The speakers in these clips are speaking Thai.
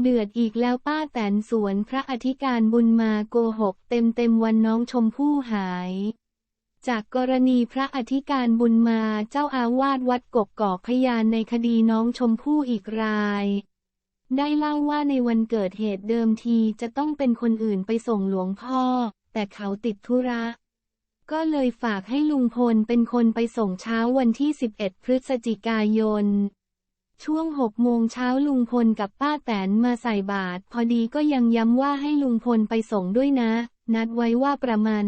เดือดอีกแล้วป้าแตนสวนพระอธิการบุญมาโกหกเต็มเต็มๆวันน้องชมพู่หาย จากกรณีพระอธิการบุญมาเจ้าอาวาสวัดกกกอกพยานในคดีน้องชมพู่อีกราย ได้เล่าว่าในวันเกิดเหตุเดิมทีจะต้องเป็นคนอื่นไปส่งหลวงพ่อ แต่เขาติดธุระก็เลยฝากให้ลุงพลเป็นคนไปส่งเช้าวันที่ 11 พฤศจิกายน ช่วง6โมงเช้าลุงพลกับป้าแตนมาใส่บาตรพอดีก็ยังย้ำว่าให้ลุงพลไปส่งด้วยนะ นัดไว้ว่าประมาณ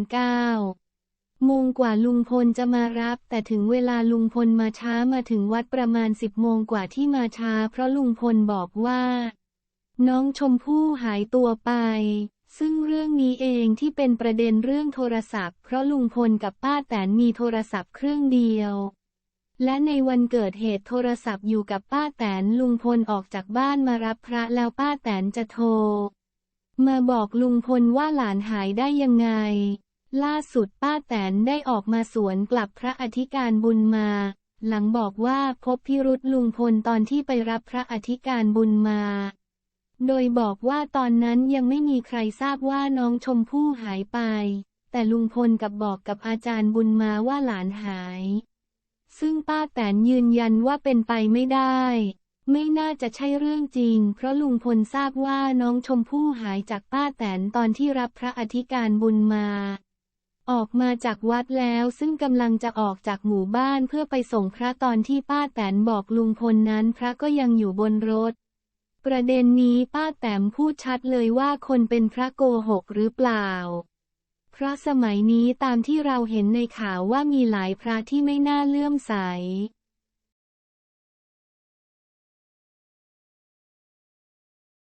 9โมงกว่าลุงพลจะมารับ แต่ถึงเวลาลุงพลมาช้ามาถึงวัดประมาณ10โมงกว่าที่มาช้า เพราะลุงพลบอกว่า น้องชมพู่หายตัวไป ซึ่งเรื่องนี้เองที่เป็นประเด็นเรื่องโทรศัพท์ เพราะลุงพลกับป้าแตนมีโทรศัพท์เครื่องเดียว และในวันเกิดเหตุโทรศัพท์อยู่กับป้าแตนลุงพลออกจากบ้านมารับพระแล้วป้าแตนจะโทร มาบอกลุงพลว่าหลานหายได้ยังไง ล่าสุดป้าแตนได้ออกมาสวนกลับพระอธิการบุญมา หลังบอกว่าพบพิรุษลุงพลตอนที่ไปรับพระอธิการบุญมา โดยบอกว่าตอนนั้นยังไม่มีใครทราบว่าน้องชมพู่หายไป แต่ลุงพลกับบอกกับอาจารย์บุญมาว่าหลานหาย ซึ่งป้าแตนยืนยันว่าเป็นไปไม่ได้ ไม่น่าจะใช่เรื่องจริง เพราะลุงพลทราบว่าน้องชมพู่หายจากป้าแตนตอนที่รับพระอธิการบุญมา ออกมาจากวัดแล้วซึ่งกำลังจะออกจากหมู่บ้านเพื่อไปส่งพระตอนที่ป้าแตนบอกลุงพลนั้นพระก็ยังอยู่บนรถ ประเด็นนี้ป้าแตมพูดชัดเลยว่าคนเป็นพระโกหกหรือเปล่า เพราะสมัยนี้ตามที่เราเห็นในข่าวว่ามีหลายพระที่ไม่น่าเลื่อมใส